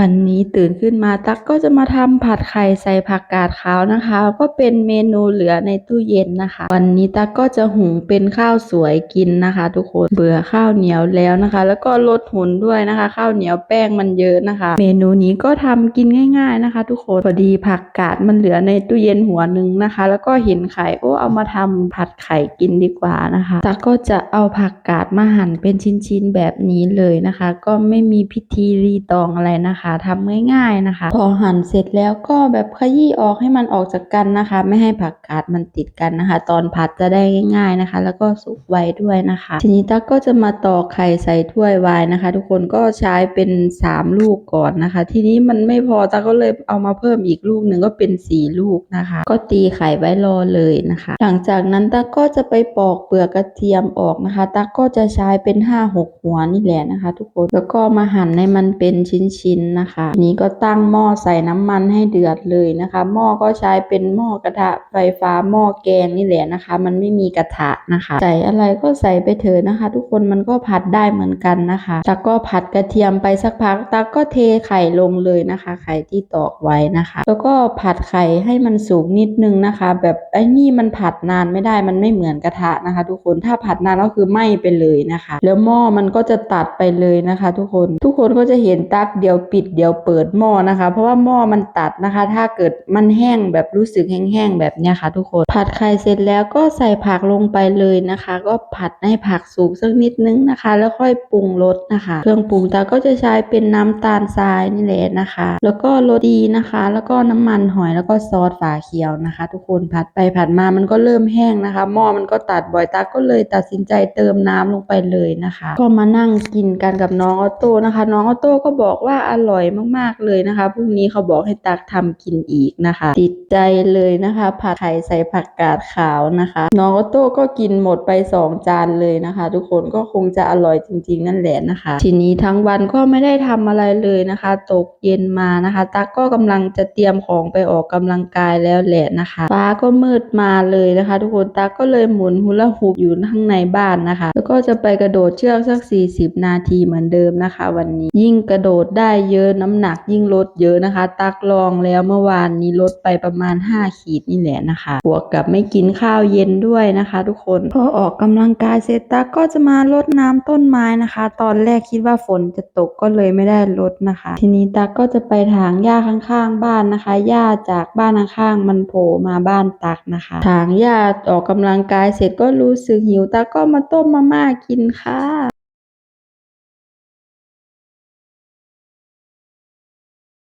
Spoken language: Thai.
วันนี้ตื่นขึ้นมาตักก็จะมาทำผัดไข่ใส่ผักกาดขาวนะคะ ก็เป็นเมนูเหลือในตู้เย็นนะคะ วันนี้ตักก็จะหุงเป็นข้าวสวยกินนะคะ ทุกคนเบื่อข้าวเหนียวแล้วนะคะ แล้วก็ลดหุ่นด้วยนะคะ ข้าวเหนียวแป้งมันเยอะนะคะ เมนูนี้ก็ทำกินง่ายๆนะคะ ทุกคนพอดีผักกาดมันเหลือในตู้เย็นหัวหนึ่งนะคะ แล้วก็เห็นไข่โอ้เอามาทำผัดไข่กินดีกว่านะคะตักก็จะเอาผักกาดมาหั่นเป็นชิ้นๆแบบนี้เลยนะคะ ก็ไม่มีพิธีรีตองอะไรนะคะทำง่าย ๆนะคะ พอหั่นเสร็จแล้วก็แบบขยี้ออกให้มันออกจากกันนะคะ ไม่ให้ผักกาดมันติดกันนะคะ ตอนผัดจะได้ง่าย ๆนะคะ แล้วก็สุกไวด้วยนะคะ ทีนี้ตั๊กก็จะมาตอกไข่ใส่ถ้วยไว้นะคะ ทุกคนก็ใช้เป็น 3 ลูกก่อนนะคะ ทีนี้มันไม่พอตั๊กก็เลยเอามาเพิ่มอีกลูกหนึ่งก็เป็น 4 ลูกนะคะ ก็ตีไข่ไว้รอเลยนะคะ หลังจากนั้นตั๊กก็จะไปปอกเปลือกกระเทียมออกนะคะ ตั๊กก็จะใช้เป็น 5-6 หัวนี่แหละนะคะ ทุกคนแล้วก็มาหั่นให้มันเป็นชิ้นๆนะคะทีนี้ก็ตั้งหม้อใส่น้ำมันให้เดือดเลยนะคะ หม้อก็ใช้เป็นหม้อกระทะไฟฟ้าหม้อแกงนี่แหละนะคะ มันไม่มีกระทะนะคะ ใส่อะไรก็ใส่ไปเถอะนะคะ ทุกคนมันก็ผัดได้เหมือนกันนะคะตักก็ผัดกระเทียมไปสักพักตักก็เทไข่ลงเลยนะคะ ไข่ที่ตอกไว้นะคะ แล้วก็ผัดไข่ให้มันสุกนิดนึงนะคะ แบบไอ้นี่มันผัดนานไม่ได้มันไม่เหมือนกระทะนะคะ ทุกคนถ้าผัดนานก็คือไหม้ไปเลยนะคะ แล้วหม้อมันก็จะตัดไปเลยนะคะ ทุกคนทุกคนก็จะเห็นตักเดียวปิดเดี๋ยวเปิดหม้อนะคะ เพราะว่าหม้อมันตัดนะคะ ถ้าเกิดมันแห้งแบบรู้สึกแห้งๆแบบเนี้ยค่ะ ทุกคนผัดไข่เสร็จแล้วก็ใส่ผักลงไปเลยนะคะ ก็ผัดให้ผักสุกสักนิดนึงนะคะ แล้วค่อยปรุงรสนะคะ เครื่องปรุงตาก็จะใช้เป็นน้ำตาลทรายนี่แหละนะคะ แล้วก็โรดีนะคะ แล้วก็น้ำมันหอยแล้วก็ซอสฝาเขียวนะคะ ทุกคนผัดไปผัดมามันก็เริ่มแห้งนะคะ หม้อมันก็ตัดบ่อยตาก็เลยตัดสินใจเติมน้ำลงไปเลยนะคะ ก็มานั่งกินกันกับน้องออโต้นะคะ น้องออโต้ก็บอกว่าอร่อย่อยมากๆเลยนะคะพรุ่งนี้เขาบอกให้ตักทำกินอีกนะคะ ติดใจเลยนะคะผัดไข่ใส่ผักกาดขาวนะคะ น้องออโต้ก็กินหมดไปสองจานเลยนะคะ ทุกคนก็คงจะอร่อยจริง ๆ นั่นแหละนะคะ ทีนี้ทั้งวันก็ไม่ได้ทำอะไรเลยนะคะ ตกเย็นมานะคะตักก็กำลังจะเตรียมของไปออกกำลังกายแล้วแหละนะคะฟ้าก็มืดมาเลยนะคะ ทุกคนตักก็เลยหมุนฮูลาฮูปอยู่ข้างในบ้านนะคะ แล้วก็จะไปกระโดดเชือกสัก 40 นาทีเหมือนเดิมนะคะ วันนี้ยิ่งกระโดดได้เยอะน้ำหนักยิ่งลดเยอะนะคะ ตักลองแล้วเมื่อวานนี้ลดไปประมาณ 5 ขีดนี่แหละนะคะบวกกับไม่กินข้าวเย็นด้วยนะคะ ทุกคนพอออกกำลังกายเสร็จตักก็จะมาลดน้ำต้นไม้นะคะ ตอนแรกคิดว่าฝนจะตกก็เลยไม่ได้ลดนะคะ ทีนี้ตักก็จะไปถางหญ้าข้างๆบ้านนะคะหญ้าจากบ้านข้างๆมันโผล่มาบ้านตักนะคะถางหญ้าออกกำลังกายเสร็จก็รู้สึกหิวตักก็มาต้มมาม่ากินค่ะ